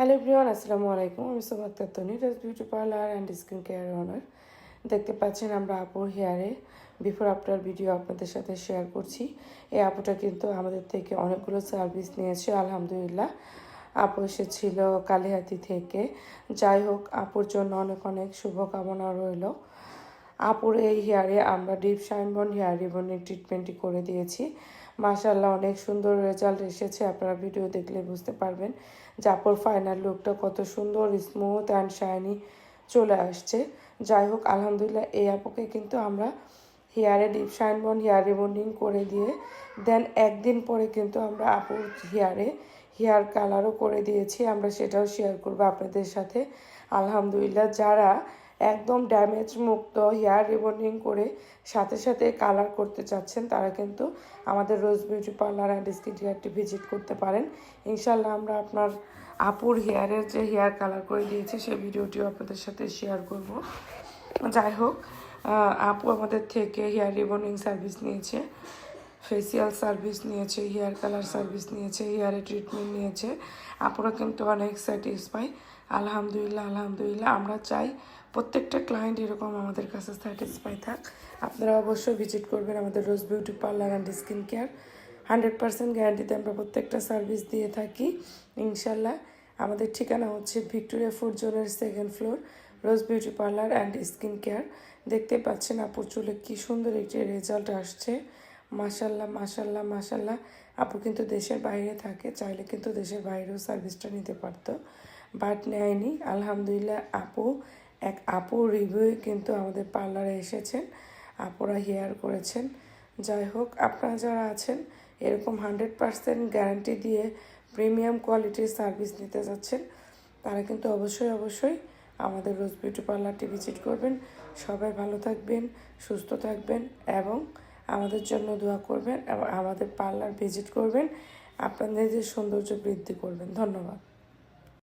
Hello everyone আসসালামু আলাইকুম আমি Somak Toni beauty parlour and skin care owner দেখতে পাচ্ছেন আমরা আপুর হেয়ারে বিফোর আফটার ভিডিও আপনাদের সাথে শেয়ার করছি। এই আপুটা কিন্তু আমাদের থেকে অনেকগুলো সার্ভিস নিয়েছে, আলহামদুলিল্লাহ। আপু এসেছিল কালিহাতি থেকে। যাই হোক, আপুর জন্য অনেক অনেক শুভকামনা রইল। আপুর এই হেয়ারে আমরা ডিপ শাইন বন, হেয়ার রিবনের ট্রিটমেন্টটি করে দিয়েছি। মাশাল্লাহ অনেক সুন্দর রেজাল্ট এসেছে। আপনারা ভিডিও দেখলে বুঝতে পারবেন যে আপুর ফাইনাল লুকটা কত সুন্দর স্মুথ অ্যান্ড শাইনি চলে আসছে। যাই হোক, আলহামদুলিল্লাহ, এই আপুকে কিন্তু আমরা হেয়ারে deep shine bond, hair rebonding করে দিয়ে দেন একদিন পরে কিন্তু আমরা আপুর হেয়ারে হেয়ার কালারও করে দিয়েছি। আমরা সেটাও শেয়ার করব আপনাদের সাথে। আলহামদুলিল্লাহ, যারা একদম ড্যামেজ মুক্ত হেয়ার রিবন্ডিং করে সাথে সাথে কালার করতে চাচ্ছেন, তারা কিন্তু আমাদের rose beauty parlour and skin হেয়ারটি visit করতে পারেন। ইনশাল্লাহ আমরা আপনার আপুর হেয়ারের যে হেয়ার কালার করে দিয়েছি, সেই ভিডিওটিও আপনাদের সাথে শেয়ার করব। যাই হোক আপু আমাদের থেকে হেয়ার রিবন্ডিং সার্ভিস নিয়েছে ফেসিয়াল সার্ভিস নিয়েছে হেয়ার কালার সার্ভিস নিয়েছে হেয়ারে ট্রিটমেন্ট নিয়েছে। আপুরা কিন্তু অনেক স্যাটিসফাই আলহামদুলিল্লাহ আলহামদুলিল্লাহ। আমরা চাই প্রত্যেকটা ক্লায়েন্ট এরকম আমাদের কাছে স্যাটিসফাই থাক। আপনারা অবশ্যই ভিজিট করবেন আমাদের rose beauty parlour and skin care hundred percent গ্যারান্টিতে আমরা প্রত্যেকটা সার্ভিস দিয়ে থাকি। ইনশাল্লাহ আমাদের ঠিকানা হচ্ছে ভিক্টোরিয়া ফুড জোনের second floor rose beauty parlour and skin care দেখতে পাচ্ছেন আপুর চুলে কী সুন্দর একটি রেজাল্ট আসছে। মাশাল্লাহ মাশাল্লাহ মাশাল্লাহ। আপু কিন্তু দেশের বাইরে থাকে, চাইলে কিন্তু দেশের বাইরেও সার্ভিসটা নিতে পারতো। বাট নেয়নি। আলহামদুলিল্লাহ আপু, এক আপু রিভিউ কিন্তু আমাদের পার্লারে এসেছেন। আপুরা হেয়ার করেছেন। যাই হোক, আপনারা যারা আছেন, এরকম হান্ড্রেড পার্সেন্ট গ্যারান্টি দিয়ে প্রিমিয়াম কোয়ালিটির সার্ভিস নিতে যাচ্ছেন, তারা কিন্তু অবশ্যই অবশ্যই আমাদের রোজ বিউটি পার্লারটি ভিজিট করবেন। সবাই ভালো থাকবেন, সুস্থ থাকবেন এবং আমাদের জন্য দোয়া করবেন এবং আমাদের পার্লার ভিজিট করবেন। আপনাদের যে সৌন্দর্য বৃদ্ধি করবেন। ধন্যবাদ।